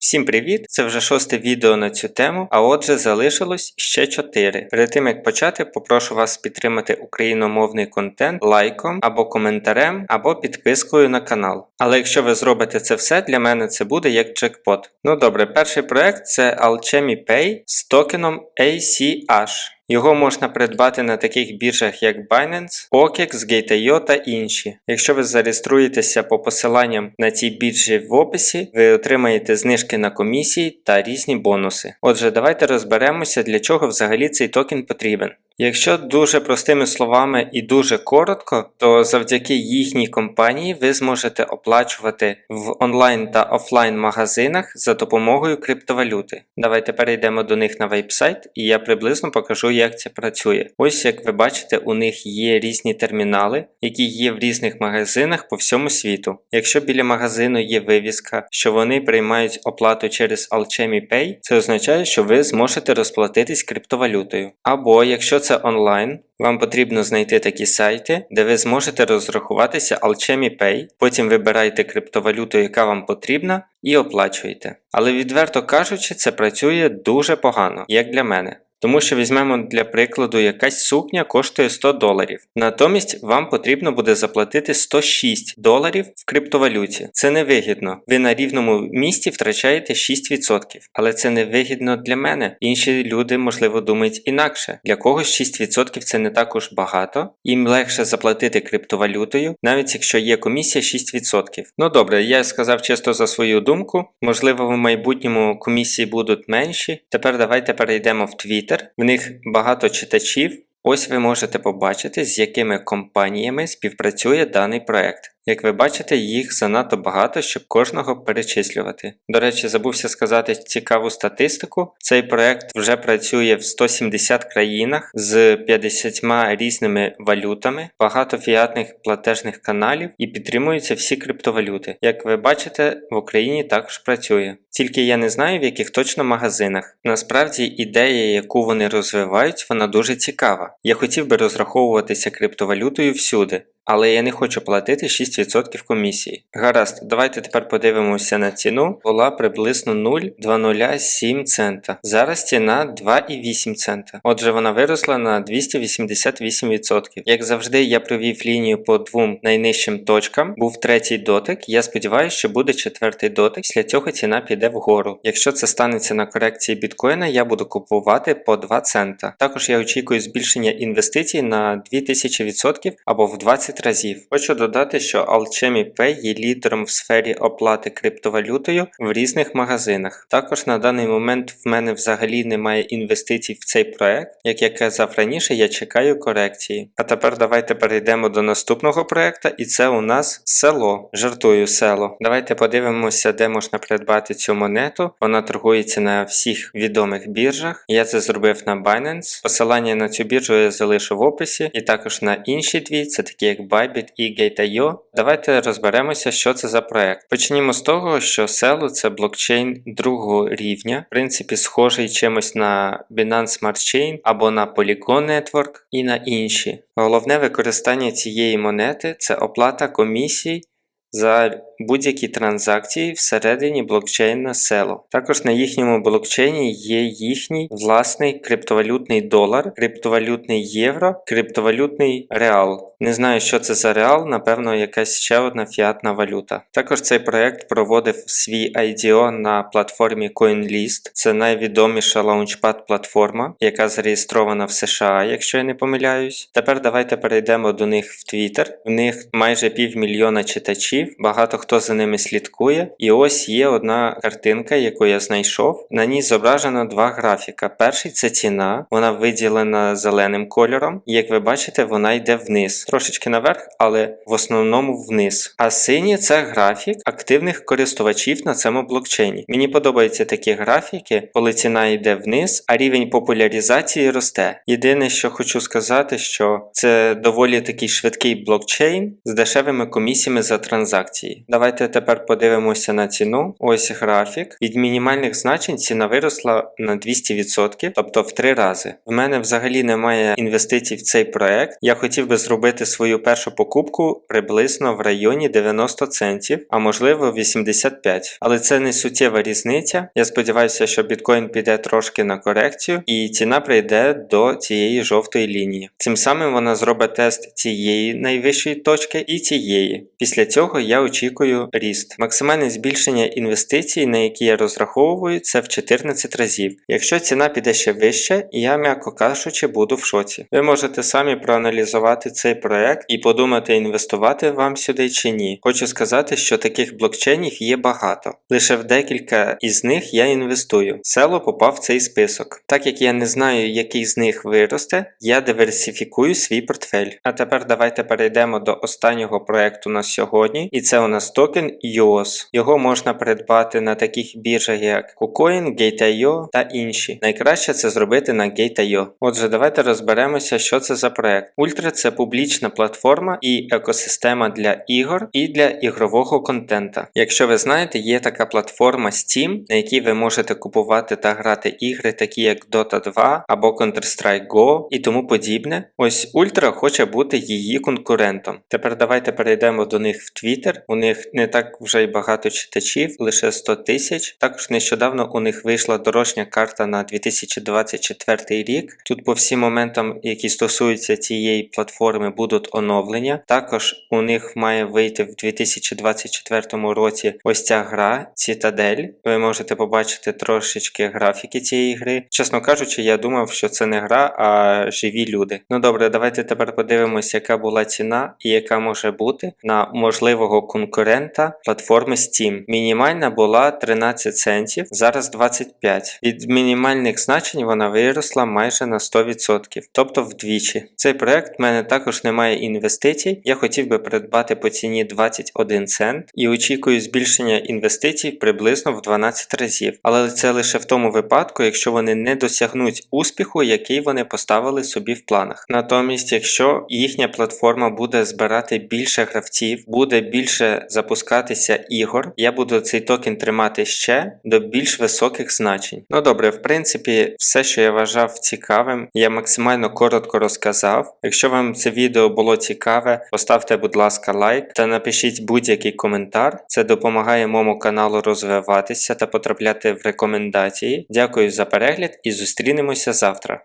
Всім привіт! Це вже шосте відео на цю тему, а отже залишилось ще 4. Перед тим як почати, попрошу вас підтримати україномовний контент лайком або коментарем, або підпискою на канал. Але якщо ви зробите це все, для мене це буде як джекпот. Ну добре, перший проект це Alchemy Pay з токеном ACH. Його можна придбати на таких біржах як Binance, OKEX, Gate.io та інші. Якщо ви зареєструєтеся по посиланням на ці біржі в описі, ви отримаєте знижки на комісії та різні бонуси. Отже, давайте розберемося, для чого взагалі цей токен потрібен. Якщо дуже простими словами і дуже коротко, то завдяки їхній компанії ви зможете оплачувати в онлайн та офлайн магазинах за допомогою криптовалюти. Давайте перейдемо до них на веб-сайт і я приблизно покажу, як це працює. Ось як ви бачите, у них є різні термінали, які є в різних магазинах по всьому світу. Якщо біля магазину є вивіска, що вони приймають оплату через Alchemy Pay, це означає, що ви зможете розплатитись криптовалютою. Або якщо це онлайн, вам потрібно знайти такі сайти, де ви зможете розрахуватися Alchemy Pay, потім вибираєте криптовалюту, яка вам потрібна, і оплачуєте. Але відверто кажучи, це працює дуже погано, як для мене. Тому що візьмемо для прикладу, якась сукня коштує 100 доларів. Натомість вам потрібно буде заплатити 106 доларів в криптовалюті. Це невигідно. Ви на рівному місці втрачаєте 6%. Але це невигідно для мене. Інші люди, можливо, думають інакше. Для когось 6% це не також багато, їм легше заплатити криптовалютою, навіть якщо є комісія 6%. Ну добре, я сказав чисто за свою думку. Можливо, в майбутньому комісії будуть менші. Тепер давайте перейдемо в Twitter. В них багато читачів. Ось ви можете побачити, з якими компаніями співпрацює даний проект. Як ви бачите, їх занадто багато, щоб кожного перечислювати. До речі, забувся сказати цікаву статистику. Цей проект вже працює в 170 країнах з 50 різними валютами, багато фіатних платежних каналів і підтримуються всі криптовалюти. Як ви бачите, в Україні також працює. Тільки я не знаю в яких точно магазинах. Насправді ідея, яку вони розвивають, вона дуже цікава. Я хотів би розраховуватися криптовалютою всюди. Але я не хочу платити 6% комісії. Гаразд, давайте тепер подивимося на ціну. Була приблизно 0,207 цента. Зараз ціна 2,8 цента. Отже, вона виросла на 288%. Як завжди, я провів лінію по двом найнижчим точкам. Був третій дотик. Я сподіваюся, що буде четвертий дотик. Після цього ціна піде вгору. Якщо це станеться на корекції біткоїна, я буду купувати по 2 цента. Також я очікую збільшення інвестицій на 2000% або в 20 разів. Хочу додати, що Alchemy Pay є лідером в сфері оплати криптовалютою в різних магазинах. Також на даний момент в мене взагалі немає інвестицій в цей проект. Як я казав раніше, я чекаю корекції. А тепер давайте перейдемо до наступного проекту, і це у нас село. Жартую село. Давайте подивимося, де можна придбати цю монету. Вона торгується на всіх відомих біржах. Я це зробив на Binance. Посилання на цю біржу я залишу в описі, і також на інші дві, це такі як Bybit і Gate.io. Давайте розберемося, що це за проект. Почнімо з того, що Celo – це блокчейн другого рівня, в принципі, схожий чимось на Binance Smart Chain або на Polygon Network і на інші. Головне використання цієї монети це оплата комісій за будь-які транзакції всередині блокчейна Celo. Також на їхньому блокчейні є їхній власний криптовалютний долар, криптовалютний євро, криптовалютний реал. Не знаю, що це за реал, напевно, якась ще одна фіатна валюта. Також цей проект проводив свій IDO на платформі CoinList. Це найвідоміша лаунчпад платформа, яка зареєстрована в США, якщо я не помиляюсь. Тепер давайте перейдемо до них в Twitter. В них майже півмільйона читачів, багато хто за ними слідкує. І ось є одна картинка, яку я знайшов. На ній зображено два графіка. Перший це ціна, вона виділена зеленим кольором, і як ви бачите, вона йде вниз трошечки наверх, але в основному вниз. А синій це графік активних користувачів на цьому блокчейні. Мені подобаються такі графіки, коли ціна йде вниз, а рівень популяризації росте. Єдине, що хочу сказати, що це доволі такий швидкий блокчейн з дешевими комісіями за транзакції транзакції. Давайте тепер подивимося на ціну. Ось графік. Від мінімальних значень ціна виросла на 200%, тобто в 3 рази. В мене взагалі немає інвестицій в цей проект. Я хотів би зробити свою першу покупку приблизно в районі 90 центів, а можливо 85. Але це не суттєва різниця. Я сподіваюся, що біткоін піде трошки на корекцію і ціна прийде до цієї жовтої лінії. Цим самим вона зробить тест цієї найвищої точки і цієї. Після цього я очікую ріст. Максимальне збільшення інвестицій, на які я розраховую, це в 14 разів. Якщо ціна піде ще вище, я, м'яко кажучи, буду в шоці. Ви можете самі проаналізувати цей проект і подумати, інвестувати вам сюди чи ні. Хочу сказати, що таких блокчейнів є багато. Лише в декілька із них я інвестую. Село попав в цей список. Так як я не знаю, який з них виросте, я диверсифікую свій портфель. А тепер давайте перейдемо до останнього проекту на сьогодні, і це у нас токен EOS. Його можна придбати на таких біржах, як KuCoin, Gate.io та інші. Найкраще це зробити на Gate.io. Отже, давайте розберемося, що це за проект. Ультра це публічна платформа і екосистема для ігор і для ігрового контента. Якщо ви знаєте, є така платформа Steam, на якій ви можете купувати та грати ігри, такі як Dota 2 або Counter-Strike Go і тому подібне. Ось Ультра хоче бути її конкурентом. Тепер давайте перейдемо до них в Twitter. У них не так вже й багато читачів, лише 100 тисяч. Також нещодавно у них вийшла дорожня карта на 2024 рік. Тут по всім моментам, які стосуються цієї платформи, будуть оновлення. Також у них має вийти в 2024 році ось ця гра Citadel. Ви можете побачити трошечки графіки цієї гри. Чесно кажучи, я думав, що це не гра, а живі люди. Ну добре, давайте тепер подивимося, яка була ціна і яка може бути на можливого конкурента платформи Steam. Мінімальна була 13 центів, зараз 25. Від мінімальних значень вона виросла майже на 100%, тобто вдвічі. Цей проект в мене також немає інвестицій. Я хотів би придбати по ціні 21 цент і очікую збільшення інвестицій приблизно в 12 разів. Але це лише в тому випадку, якщо вони не досягнуть успіху, який вони поставили собі в планах. Натомість, якщо їхня платформа буде збирати більше гравців, буде більше запускатися ігор, я буду цей токен тримати ще до більш високих значень. Ну добре, в принципі, все, що я вважав цікавим, я максимально коротко розказав. Якщо вам це відео було цікаве, поставте, будь ласка, лайк та напишіть будь-який коментар. Це допомагає моєму каналу розвиватися та потрапляти в рекомендації. Дякую за перегляд і зустрінемося завтра.